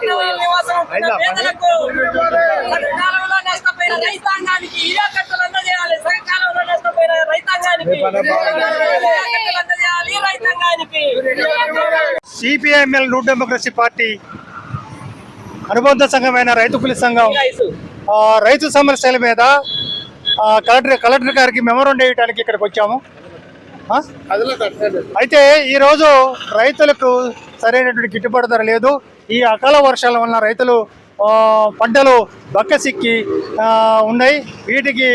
పేదలకు సకాలంలో నష్టపోయిన రైతాంగానికి ఇదే కట్టలు అందజేయాలి. సకాలంలో నష్టపోయిన రైతాంగానికి ఇదే కట్టలు అందజేయాలి. రైతాంగానికి సిపిఐఎంఎల్ న్యూ డెమోక్రసీ పార్టీ అనుబంధ సంఘమైన రైతు కూలి సంఘం రైతు సమస్యల మీద కలెక్టర్ కలెక్టర్ గారికి మెమోరం వేయడానికి ఇక్కడికి వచ్చాము? అయితే ఈరోజు రైతులకు సరైనటువంటి గిట్టుబాటు ధర లేదు. ఈ అకాల వర్షాల వలన రైతులు పంటలు బక్కసిక్కి ఉన్నాయి. వీటికి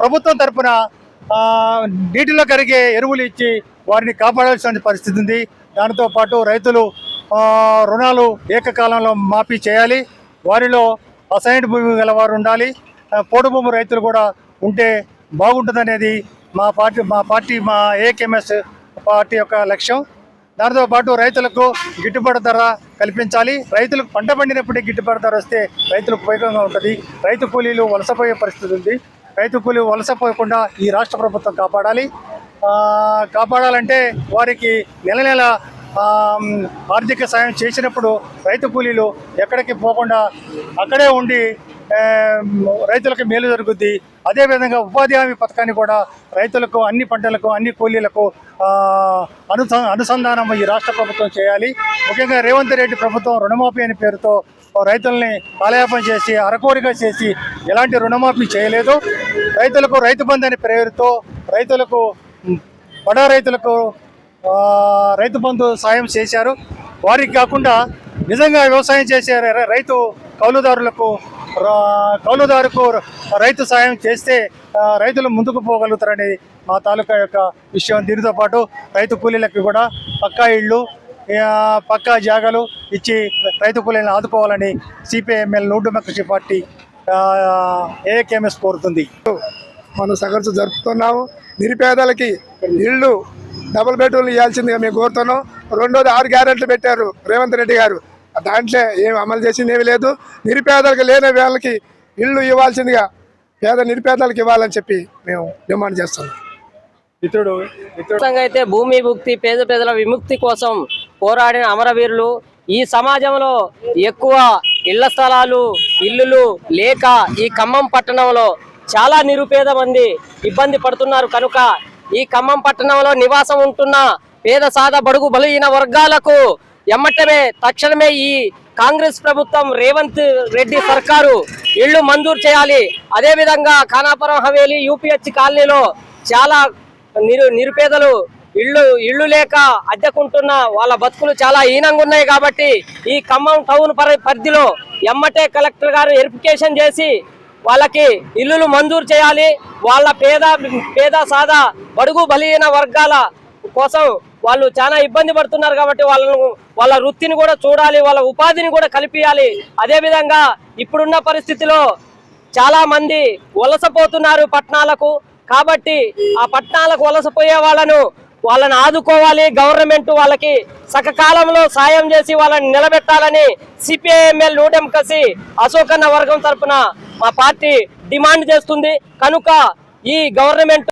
ప్రభుత్వం తరపున ఆ, నీటిలో కరిగే ఎరువులు ఇచ్చి వారిని కాపాడాల్సిన పరిస్థితి ఉంది. దానితో పాటు రైతులు రుణాలు ఏకకాలంలో మాఫీ చేయాలి. వారిలో అసైన్డ్ భూమి గలవారు ఉండాలి. పోడు భూమి రైతులు కూడా ఉంటే బాగుంటుందనేది మా పార్టీ మా పార్టీ మా ఏకేఎంఎస్ పార్టీ యొక్క లక్ష్యం. దానితో పాటు రైతులకు గిట్టుబాటు ధర కల్పించాలి. రైతులకు పంట పండినప్పుడే గిట్టుబాటు ధర వస్తే రైతులకు ఉపయోగంగా ఉంటుంది. రైతు కూలీలు వలసపోయే పరిస్థితి ఉంది. రైతు కూలీలు వలసపోయకుండా ఈ రాష్ట్ర ప్రభుత్వం కాపాడాలి. కాపాడాలంటే వారికి నెల నెల ఆర్థిక సాయం చేసినప్పుడు రైతు కూలీలు ఎక్కడికి పోకుండా అక్కడే ఉండి రైతులకు మేలు జరుగుద్ది. అదేవిధంగా ఉపాధి హామీ పథకాన్ని కూడా రైతులకు అన్ని పంటలకు అన్ని కూలీలకు అనుస అనుసంధానం ఈ రాష్ట్ర ప్రభుత్వం చేయాలి. ముఖ్యంగా రేవంత్ రెడ్డి ప్రభుత్వం రుణమాఫీ అనే పేరుతో రైతుల్ని కాలయాపం చేసి అరకోరిగా చేసి ఎలాంటి రుణమాఫీ చేయలేదు. రైతులకు రైతు బంధు అనే పేరుతో రైతులకు ఉమ్, బడా రైతులకు రైతు బంధు సాయం చేశారు. వారికి కాకుండా నిజంగా వ్యవసాయం చేసే రై- రైతు కౌలుదారులకు కౌలుదారుకు రైతు సాయం చేస్తే రైతులు ముందుకు పోగలుగుతారనేది మా తాలూకా యొక్క విషయం. దీనితో పాటు రైతు కూలీలకు కూడా పక్కా ఇళ్ళు పక్కా జాగాలు ఇచ్చి రైతు కూలీలను ఆదుకోవాలని సిపిఐఎంఎల్ నూ డెమోక్రసీ పార్టీ ఏకేఎంఎస్ కోరుతుంది. మనం సగర్సు జరుపుతున్నాము. నిరుపేదలకి ఇళ్ళు డబుల్ బెడ్రూమ్లు ఇవ్వాల్సిందిగా మేము కోరుతున్నాం. రెండోది ఆరు గ్యారెంట్లు పెట్టారు రేవంత్ రెడ్డి గారు. దాంట్లో ఏం అమలు చేసింది ఏమీ లేదు. నిరుపేదలకు లేని వాళ్ళకి ఇళ్ళు ఇవ్వాల్సిందిగా పేద నిరుపేదలకు ఇవ్వాలని చెప్పి మేము డిమాండ్ చేస్తున్నాం. ఇతడు ఖచ్చితంగా అయితే భూమి ముక్తి పేద పేదల విముక్తి కోసం పోరాడిన అమరవీరులు ఈ సమాజంలో ఎక్కువ ఇళ్ళ స్థలాలు ఇల్లులు లేక ఈ ఖమ్మం పట్టణంలో చాలా నిరుపేద మంది ఇబ్బంది పడుతున్నారు. కనుక ఈ ఖమ్మం పట్టణంలో నివాసం ఉంటున్న పేద సాద బడుగు బలహీన వర్గాలకు ఎమ్మటమే తక్షణమే ఈ కాంగ్రెస్ ప్రభుత్వం రేవంత్ రెడ్డి సర్కారు ఇళ్ళు మంజూరు చేయాలి. అదేవిధంగా ఖానాపురం హవేలీ యూపీహెచ్ కాలనీలో చాలా నిరు నిరుపేదలు ఇళ్ళు ఇళ్ళు లేక అద్దెకుంటున్న వాళ్ళ బతుకులు చాలా హీనంగా ఉన్నాయి కాబట్టి ఈ ఖమ్మం టౌన్ పరి- పరిధిలో ఎమ్మటే కలెక్టర్ గారు వెరిఫికేషన్ చేసి వాళ్ళకి ఇల్లులు మంజూరు చేయాలి. వాళ్ళ పేద పేద సాదా బడుగు బలహీన వర్గాల కోసం వాళ్ళు చాలా ఇబ్బంది పడుతున్నారు కాబట్టి వాళ్ళను వాళ్ళ వృత్తిని కూడా చూడాలి వాళ్ళ ఉపాధిని కూడా కలిపియాలి. అదేవిధంగా ఇప్పుడున్న పరిస్థితిలో చాలా మంది వలసపోతున్నారు పట్టణాలకు. కాబట్టి ఆ పట్టణాలకు వలసపోయే వాళ్ళను వాళ్ళని ఆదుకోవాలి. గవర్నమెంట్ వాళ్ళకి సకకాలంలో సాయం చేసి వాళ్ళని నిలబెట్టాలని సిపిఐఎంఎల్ నూడెం కసి అశోకన్న వర్గం తరపున మా పార్టీ డిమాండ్ చేస్తుంది. కనుక ఈ గవర్నమెంట్